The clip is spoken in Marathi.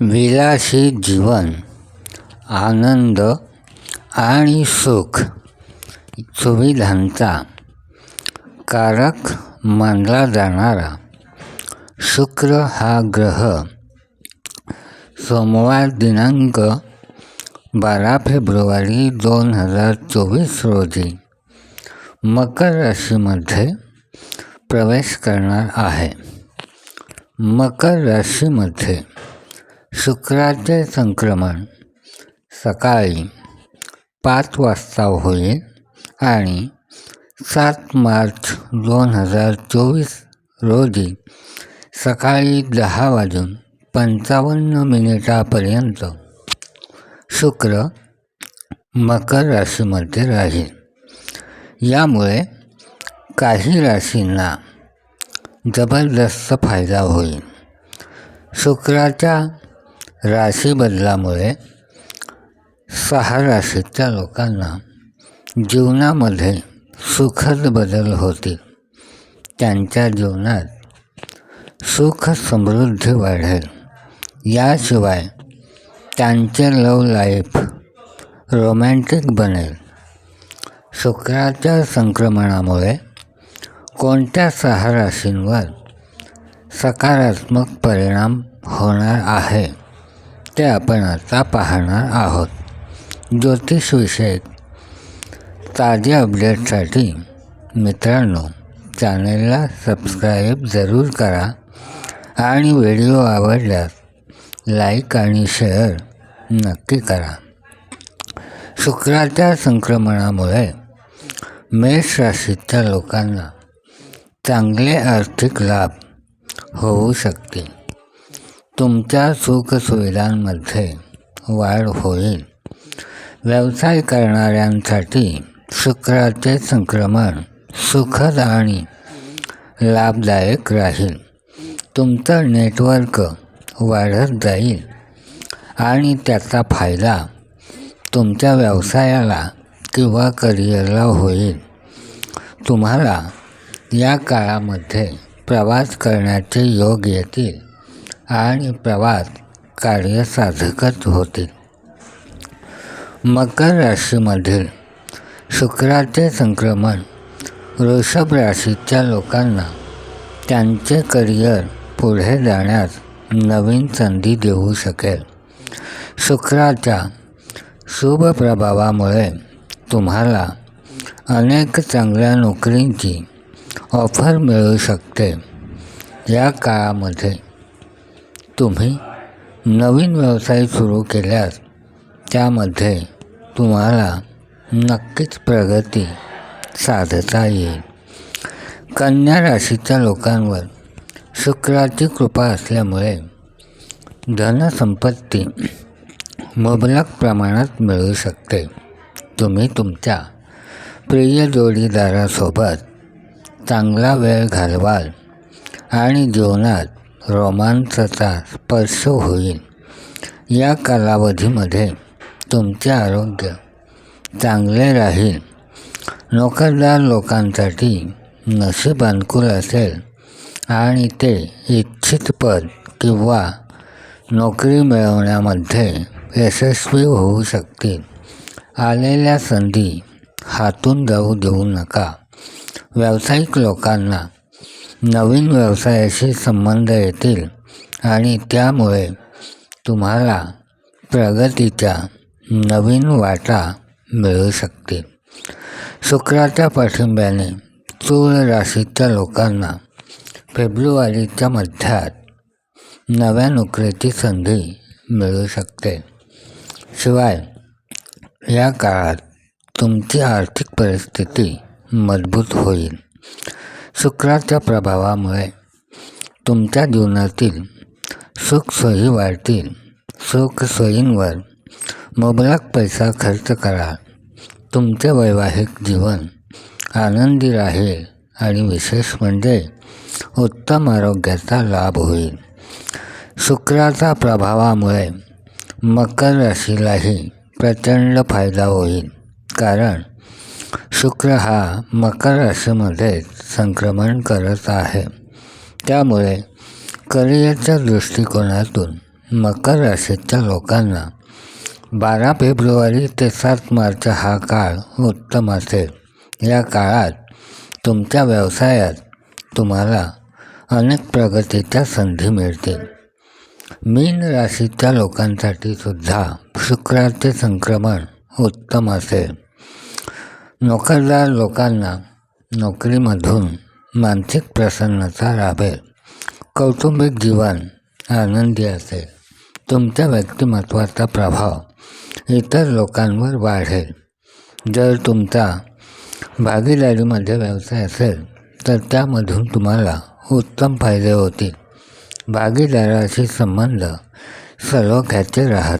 विलासी जीवन, आनंद आणि सुख सुविधांचा कारक मानला जाणारा शुक्र हा ग्रह. सोमवार दिनांक बारा फेब्रुवारी दोन हज़ार चोवीस रोजी मकर राशीमध्ये प्रवेश करणार आहे. मकर राशीमध्ये शुक्राचे संक्रमण सकाळी पाच वाजता होईल आणि सात मार्च दोन हजार चोवीस रोजी सकाळी दहा वाजून पंचावन्न मिनिटापर्यंत शुक्र मकर राशीमध्ये राहील. यामुळे काही राशींना जबरदस्त फायदा होईल. शुक्राच्या राशी बदलामुळे सहा राशीच्या लोकांना जीवनामध्ये सुखद बदल होतील. त्यांच्या जीवनात सुख समृद्धी वाढेल. याशिवाय त्यांचे लव लाईफ रोमॅन्टिक बनेल. शुक्राच्या संक्रमणामुळे कोणत्या सहा राशींवर सकारात्मक परिणाम होणार आहे? ते आपण आता पाहणार आहोत. ज्योतिषविषयक ताजे अपडेटसाठी मित्रांनो चॅनलला सबस्क्राईब जरूर करा आणि व्हिडिओ आवडल्यास लाईक आणि शेअर नक्की करा. शुक्राच्या संक्रमणामुळे मेष राशीच्या लोकांना चांगले आर्थिक लाभ होऊ शकते तुमच्या सुखसुविधांमध्ये वाढ होईल. व्यवसाय करणाऱ्यांसाठी शुक्राचे संक्रमण सुखद आणि लाभदायक राहील. तुमचं नेटवर्क वाढत जाईल आणि त्याचा फायदा तुमच्या व्यवसायाला किंवा करिअरला होईल. तुम्हाला या काळामध्ये प्रवास करण्याचे योग येतील. आणि प्रवास कार्यसाधकच होतील मकर राशीमधील शुक्राचे संक्रमण वृषभ राशीच्या लोकांना त्यांचे करिअर पुढे जाण्यास नवीन संधी देऊ शकेल. शुक्राच्या शुभ प्रभावामुळे तुम्हाला अनेक चांगल्या नोकरींची ऑफर मिळू शकते. या काळामध्ये तुम्ही नवीन व्यवसाय सुरू केल्यास त्यामध्ये तुम्हाला नक्कीच प्रगती साधता येईल. कन्या राशीच्या लोकांवर शुक्राची कृपा असल्यामुळे धनसंपत्ती मुबलक प्रमाणात मिळू शकते. तुम्ही तुमच्या प्रिय जोडीदारासोबत चांगला वेळ घालवाल आणि जीवनात रोमांचचा स्पर्श होईल. या कालावधीमध्ये तुमचे आरोग्य चांगले राहील. नोकरदार लोकांसाठी नशीब अनुकूल असेल आणि ते इच्छित पद किंवा नोकरी मिळवण्यामध्ये यशस्वी होऊ शकतील. आलेल्या संधी हातून जाऊ देऊ नका. व्यावसायिक लोकांना नवीन व्यवसायाशी संबंध येतील आणि त्यामुळे तुम्हाला प्रगतीच्या नवीन वाटा मिळू शकतील. शुक्राच्या पाठिंब्याने चूळ राशीच्या लोकांना फेब्रुवारीच्या मध्यात नव्या नोकरीची संधी मिळू शकते. शिवाय या काळात तुमची आर्थिक परिस्थिती मजबूत होईल. शुक्राच्या प्रभावामुळे तुमच्या जीवनातील सुखसोयी वाढतील. सुखसोयींवर मुबलक पैसा खर्च करा. तुमचे वैवाहिक जीवन आनंदी राहील आणि विशेष म्हणजे उत्तम आरोग्याचा लाभ होईल. शुक्राच्या प्रभावामुळे मकर राशीलाही प्रचंड फायदा होईल. कारण शुक्र हा मकर राशीमध्ये संक्रमण करत आहे. त्यामुळे करिअरच्या दृष्टिकोनातून मकर राशीच्या लोकांना बारा फेब्रुवारी ते सात मार्च हा काळ उत्तम असेल. या काळात तुमच्या व्यवसायात तुम्हाला अनेक प्रगतीच्या संधी मिळतील. मीन राशीच्या लोकांसाठी सुद्धा शुक्राचे संक्रमण उत्तम असेल. नोकरदार लोकांना नोकरीमधून मानसिक प्रसन्नता लाभेल कौटुंबिक जीवन आनंदी असेल. तुमच्या व्यक्तिमत्वाचा प्रभाव इतर लोकांवर वाढेल. जर तुमचा भागीदारीमध्ये व्यवसाय असेल तर त्यामधून तुम्हाला उत्तम फायदे होतील. भागीदाराशी संबंध सलोख्याचे राहत